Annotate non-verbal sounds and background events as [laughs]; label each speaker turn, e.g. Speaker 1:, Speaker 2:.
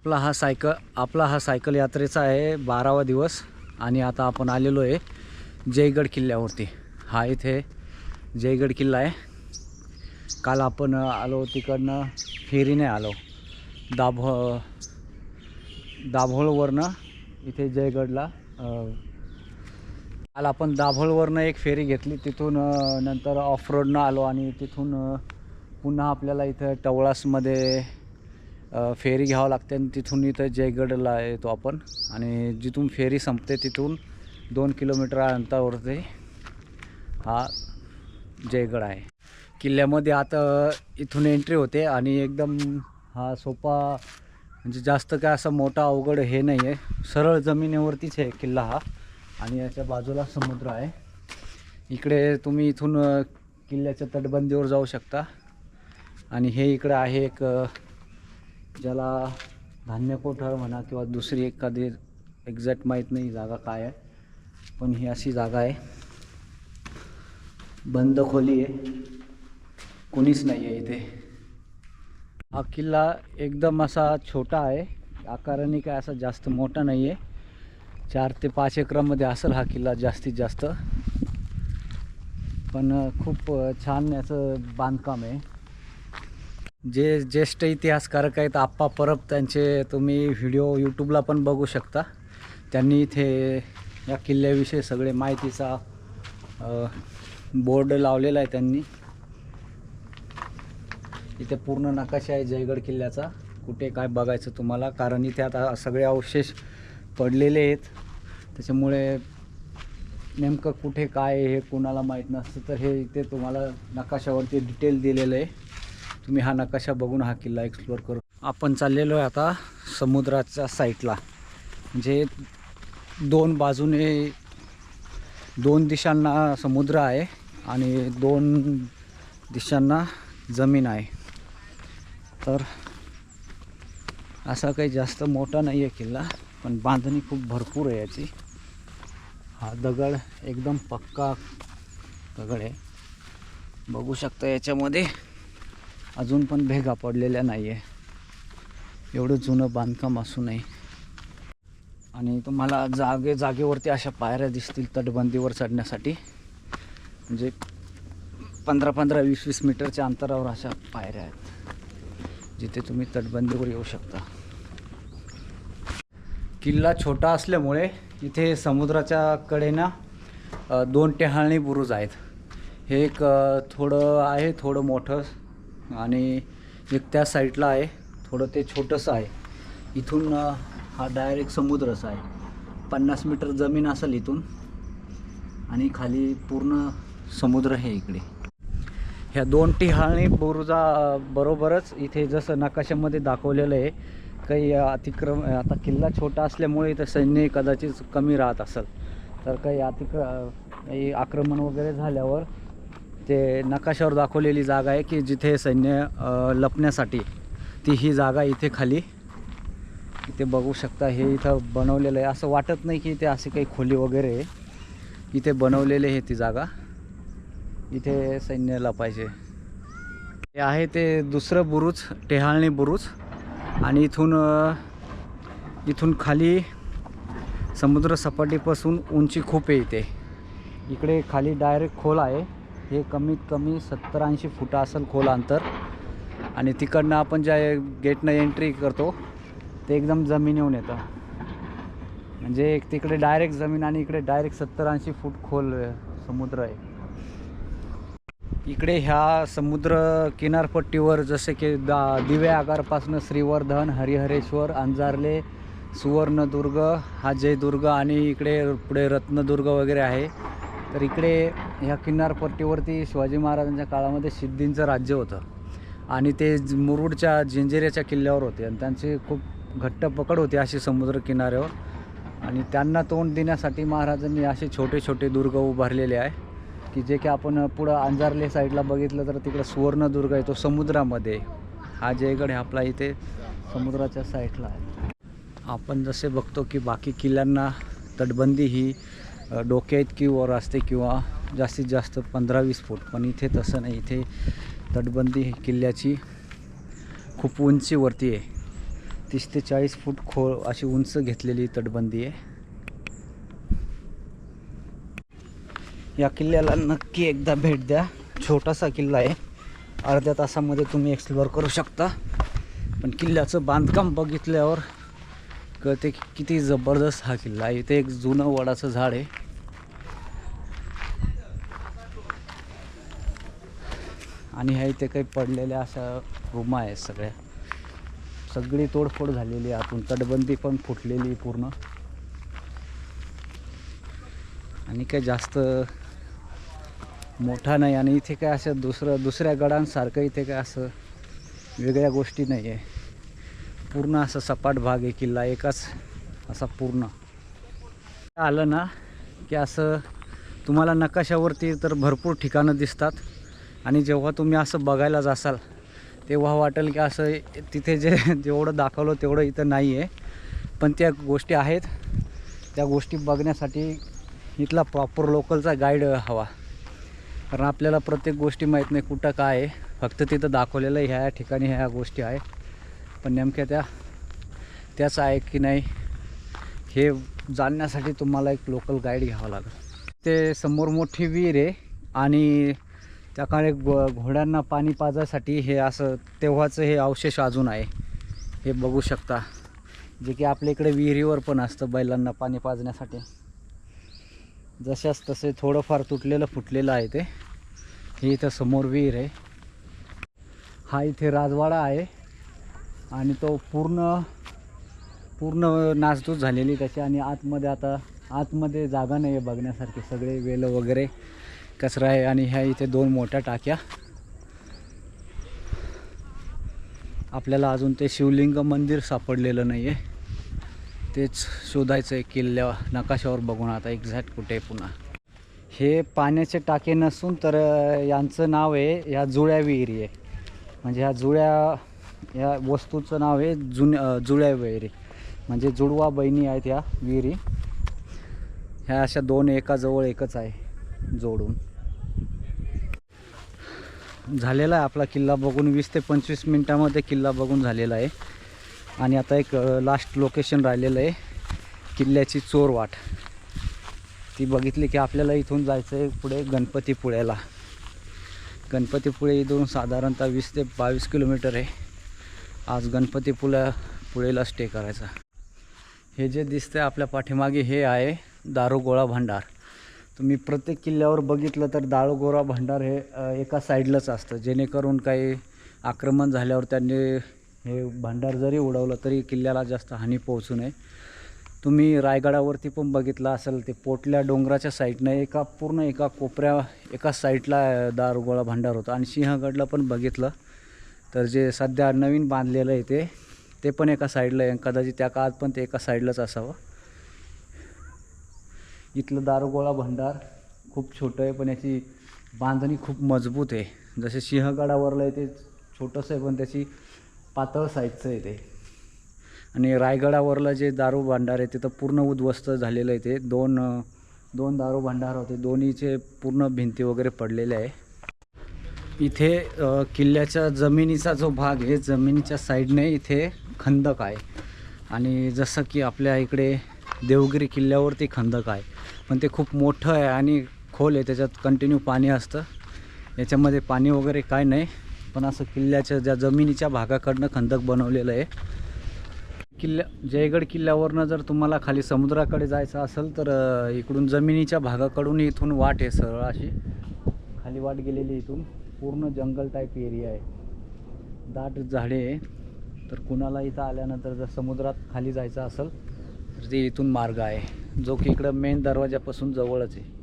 Speaker 1: आपला हा सायकल आपला हा सायकल यात्रेचा आहे बारावा दिवस आणि आता आपण आलेलो आहे जयगड किल्ल्यावरती. हा इथे जयगड किल्ला आहे. काल आपण आलो तिकडनं फेरीने आलो. दाभो दाभोळवरनं इथे जयगडला काल आपण दाभोळवरनं एक फेरी घेतली. तिथून नंतर ऑफ रोडनं आलो आणि तिथून पुन्हा आपल्याला इथं टवळासमध्ये फेरी घ्यावं लागते आणि तिथून इथं जयगडला येतो आपण. आणि जिथून फेरी संपते तिथून दोन किलोमीटर अंतरावरती हा जयगड आहे. किल्ल्यामध्ये आता इथून एंट्री होते आणि एकदम हा सोपा म्हणजे जास्त काय असं मोठा अवघड हे नाही आहे सरळ जमिनीवरतीच आहे किल्ला हा आणि याच्या बाजूला समुद्र आहे. इकडे तुम्ही इथून किल्ल्याच्या तटबंदीवर जाऊ शकता. आणि हे इकडं आहे एक ज्याला धान्य कोठार म्हणा किंवा दुसरी एखादी एक्झॅक्ट माहीत नाही जागा काय आहे पण ही अशी जागा आहे. बंद खोली आहे. कोणीच नाही आहे इथे. हा किल्ला एकदम असा छोटा आहे. आकाराने काय असा जास्त मोठा नाही आहे. चार ते पाच एकरामध्ये असेल हा किल्ला जास्तीत जास्त. पण खूप छान याचं बांधकाम आहे. जे ज्येष्ठ इतिहासकारक आहेत आप्पा परब त्यांचे तुम्ही व्हिडिओ यूट्यूबला पण बघू शकता. त्यांनी इथे या किल्ल्याविषयी सगळे माहितीचा बोर्ड लावलेला आहे त्यांनी. इथे पूर्ण नकाशा आहे जयगड किल्ल्याचा. कुठे काय बघायचं तुम्हाला? कारण इथे आता सगळे अवशेष पडलेले आहेत. त्याच्यामुळे नेमकं कुठे काय हे कुणाला माहीत नसतं तर हे इथे तुम्हाला नकाशावरती डिटेल दिलेलं आहे. तुम्ही हा नकाशा बघून हा किल्ला एक्सप्लोअर करू. आपण चाललेलो आहे आता समुद्राच्या साईडला म्हणजे दोन बाजूने दोन दिशांना समुद्र आहे आणि दोन दिशांना जमीन आहे. तर असा काही जास्त मोठा नाही आहे किल्ला पण बांधणी खूप भरपूर आहे याची. हा दगड एकदम पक्का दगड आहे. बघू शकता याच्यामध्ये अजून पण भेगा पडलेल्या नाही आहे एवढं जुनं बांधकाम असू नये. आणि तुम्हाला जागे जागेवरती अशा पायऱ्या दिसतील तटबंदीवर चढण्यासाठी. म्हणजे पंधरा पंधरा वीस वीस मीटरच्या अंतरावर अशा पायऱ्या आहेत जिथे तुम्ही तटबंदीवर येऊ शकता. किल्ला छोटा असल्यामुळे इथे समुद्राच्या कडेनं दोन टेहाळणी बुरुज आहेत. हे एक थोडं आहे थोडं मोठं. आणि एक त्या साईडला आहे. थोडं ते छोटंसं आहे. इथून हा डायरेक्ट समुद्रच आहे. पन्नास मीटर जमीन असेल इथून. आणि खाली पूर्ण समुद्र आहे इकडे. ह्या दोन टिहाळणी बुरुजा बरोबरच इथे जसं नकाशामध्ये दाखवलेलं आहे काही अतिक्रम आता किल्ला छोटा असल्यामुळे इथं सैन्य कदाचित कमी राहत असेल. तर काही अतिक्र काही आक्रमण वगैरे झाल्यावर ते नकाशावर दाखवलेली जागा आहे की जिथे सैन्य लपण्यासाठी ती ही जागा इथे खाली इथे बघू शकता. हे इथं बनवलेलं आहे. असं वाटत नाही की इथे असे काही खोली वगैरे आहे. इथे बनवलेले आहे ती जागा. इथे सैन्य लपायचे. हे आहे ते दुसरं बुरुज टेहाळणी बुरुज. आणि इथून इथून खाली समुद्र सपाटीपासून उंची खूप आहे इथे. इकडे खाली डायरेक्ट खोल आहे. हे कमीत कमी सत्तर ऐंशी फूट असेल खोल अंतर. आणि तिकडनं आपण ज्या गेटनं एंट्री करतो ते एकदम जमीन येऊन येतं. म्हणजे एक तिकडे डायरेक्ट जमीन आणि इकडे डायरेक्ट सत्तर ऐंशी फूट खोल समुद्र आहे. इकडे ह्या समुद्र किनारपट्टीवर जसे की दा दिवे आगारपासनं श्रीवर्धन हरिहरेश्वर अंजारले सुवर्णदुर्ग हा जयदुर्ग आणि इकडे पुढे रत्नदुर्ग वगैरे आहे. तर इकडे ह्या किनारपट्टीवरती शिवाजी महाराजांच्या काळामध्ये सिद्धींचं राज्य होतं. आणि ते मुरुडच्या जिंजिऱ्याच्या किल्ल्यावर होते. आणि त्यांची खूप घट्ट पकड होती अशी समुद्र किनाऱ्यावर. आणि त्यांना तोंड देण्यासाठी महाराजांनी असे छोटे छोटे दुर्ग उभारलेले आहे की जे की आपण पुढं अंजारले साईडला बघितलं तर तिकडं सुवर्णदुर्ग आहे तो समुद्रामध्ये हा जयगड आहे आपला इथे समुद्राच्या साईडला आहे. आपण जसे बघतो की बाकी किल्ल्यांना तटबंदी ही अ, डोक्या इतकी वर असते किंवा जास्तीत जास्त पंधरा वीस फूट. पण इथे तसं नाही. इथे तटबंदी ही किल्ल्याची खूप उंचीवरती आहे. तीस ते चाळीस फूट खोल अशी उंच घेतलेली तटबंदी आहे. या किल्ल्याला नक्की एकदा भेट द्या. छोटासा किल्ला आहे. अर्ध्या तासामध्ये तुम्ही एक्सप्लोअर करू शकता. पण किल्ल्याचं बांधकाम बघितल्यावर कळते की किती जबरदस्त हा किल्ला आहे. इथे एक जुनं वडाचं झाड आहे. आणि ह्या इथे काही पडलेल्या अशा रूमा आहेत सगळ्या. सगळी तोडफोड झालेली आहे आतून. तटबंदी पण फुटलेली पूर्ण. आणि काय जास्त मोठा नाही. आणि इथे काय असं दुसरं दुसऱ्या गडांसारखं इथे काय असं वेगळ्या गोष्टी नाही आहे पूर्ण असं सपाट भाग आहे किल्ला एकाच असा पूर्ण. आलं ना की असं तुम्हाला नकाशावरती तर भरपूर ठिकाणं दिसतात आणि जेव्हा तुम्ही असं बघायला जासाल तेव्हा वाटेल की असं तिथे जे [laughs] जेवढं दाखवलं तेवढं इथं नाही आहे पण त्या गोष्टी आहेत. त्या गोष्टी बघण्यासाठी इथला प्रॉपर लोकलचा गाईड हवा. कारण आपल्याला प्रत्येक गोष्टी माहीत नाही कुठं काय आहे. फक्त तिथं दाखवलेलं ह्या ह्या ठिकाणी ह्या गोष्टी आहे. पण नेमक्या त्या त्याच आहे की नाही हे जाणण्यासाठी तुम्हाला एक लोकल गाईड घ्यावं लागेल. ते समोर मोठी विहीर आहे आणि त्या काळे घो घोड्यांना पाणी पाजायसाठी हे असं तेव्हाचं हे अवशेष अजून आहे. हे बघू शकता. जे की आपल्या इकडे विहिरीवर पण असतं बैलांना पाणी पाजण्यासाठी. जशाच तसे थोडंफार तुटलेलं फुटलेलं आहे ते. हे इथं समोर विहीर आहे. हा इथे राजवाडा आहे. आणि तो पूर्ण पूर्ण नासधूस झालेली त्याची आणि आतमध्ये आता आतमध्ये जागा नाही आहे बघण्यासारखी. सगळे वेलं वगैरे कचरा आहे आणि ह्या इथे दोन मोठ्या टाक्या. आपल्याला अजून ते शिवलिंग मंदिर सापडलेलं नाही आहे तेच शोधायचं आहे किल्ल्या नकाशावर बघून आता एक्झॅक्ट कुठे आहे पुन्हा. हे पाण्याचे टाके नसून तर यांचं नाव आहे ह्या जुळ्या विहिरी आहे. म्हणजे ह्या जुळ्या या वस्तूचं नाव आहे जुन जुळ्या विहिरी म्हणजे जुडवा बहिणी आहेत ह्या विहिरी. ह्या अशा दोन एकाजवळ एकच आहे जोडून. झालेला आहे आपला किल्ला बघून वीस ते पंचवीस मिनटामध्ये किल्ला बघून झालेला आहे. आणि आता एक लास्ट लोकेशन राहिलेलं आहे किल्ल्याची चोरवाट. ती बघितली की आपल्याला इथून जायचं आहे पुढे गणपतीपुळ्याला. गणपतीपुळे इथून साधारणतः वीस ते बावीस किलोमीटर आहे. आज गणपतीपुळ्या पुळेला स्टे करायचा. हे जे दिसतंय आपल्या पाठीमागे हे आहे दारुगोळा भांडार. तुम्ही प्रत्येक किल्ल्यावर बघितलं तर दारुगोळा भांडार हे एका साईडलाच असतं. जेणेकरून काही आक्रमण झाल्यावर त्यांनी हे भांडार जरी उडवलं तरी किल्ल्याला जास्त हानी पोहोचू नये. तुम्ही रायगडावरती पण बघितलं असेल ते पोटल्या डोंगराच्या साईडनं एका पूर्ण एका कोपऱ्या एका साईडला दारुगोळा भांडार होता. आणि सिंहगडला पण बघितलं. तर जे सध्या नवीन बांधलेलं आहे ते ते पण एका साईडला आहे. कदाचित त्या काळात पण ते एका साईडलाच असावं. इथलं दारुगोळा भंडार खूप छोटं आहे पण याची बांधणी खूप मजबूत आहे. जसे सिंहगडावरलं आहे ते छोटंसं आहे पण त्याची पातळ साईजचं आहे ते. आणि रायगडावरलं जे दारू भांडार आहे ते तर पूर्ण उद्ध्वस्त झालेलं आहे ते. दोन दोन दारू भांडार होते. दोन्हीचे पूर्ण भिंती वगैरे पडलेले आहे. इथे किल्ल्याच्या जमिनीचा जो भाग आहे जमिनीच्या साईडने इथे खंदक आहे. आणि जसं की आपल्या इकडे देवगिरी किल्ल्यावरती खंदक आहे. पण ते खूप मोठं आहे आणि खोल आहे त्याच्यात कंटिन्यू पाणी असतं. याच्यामध्ये पाणी वगैरे काय नाही. पण असं किल्ल्याच्या ज्या जमिनीच्या भागाकडनं खंदक बनवलेलं आहे. किल्ल्या जयगड किल्ल्यावरनं जर तुम्हाला खाली समुद्राकडे जायचं असेल तर इकडून जमिनीच्या भागाकडून इथून वाट आहे सरळ अशी. खाली वाट गेलेली इथून. पूर्ण जंगल टाईप एरिया आहे. दाट झाडे आहे. तर कुणाला इथं आल्यानंतर जर समुद्रात खाली जायचं असेल तर ते इथून मार्ग आहे. जो की इकडं मेन दरवाजापासून जवळच आहे.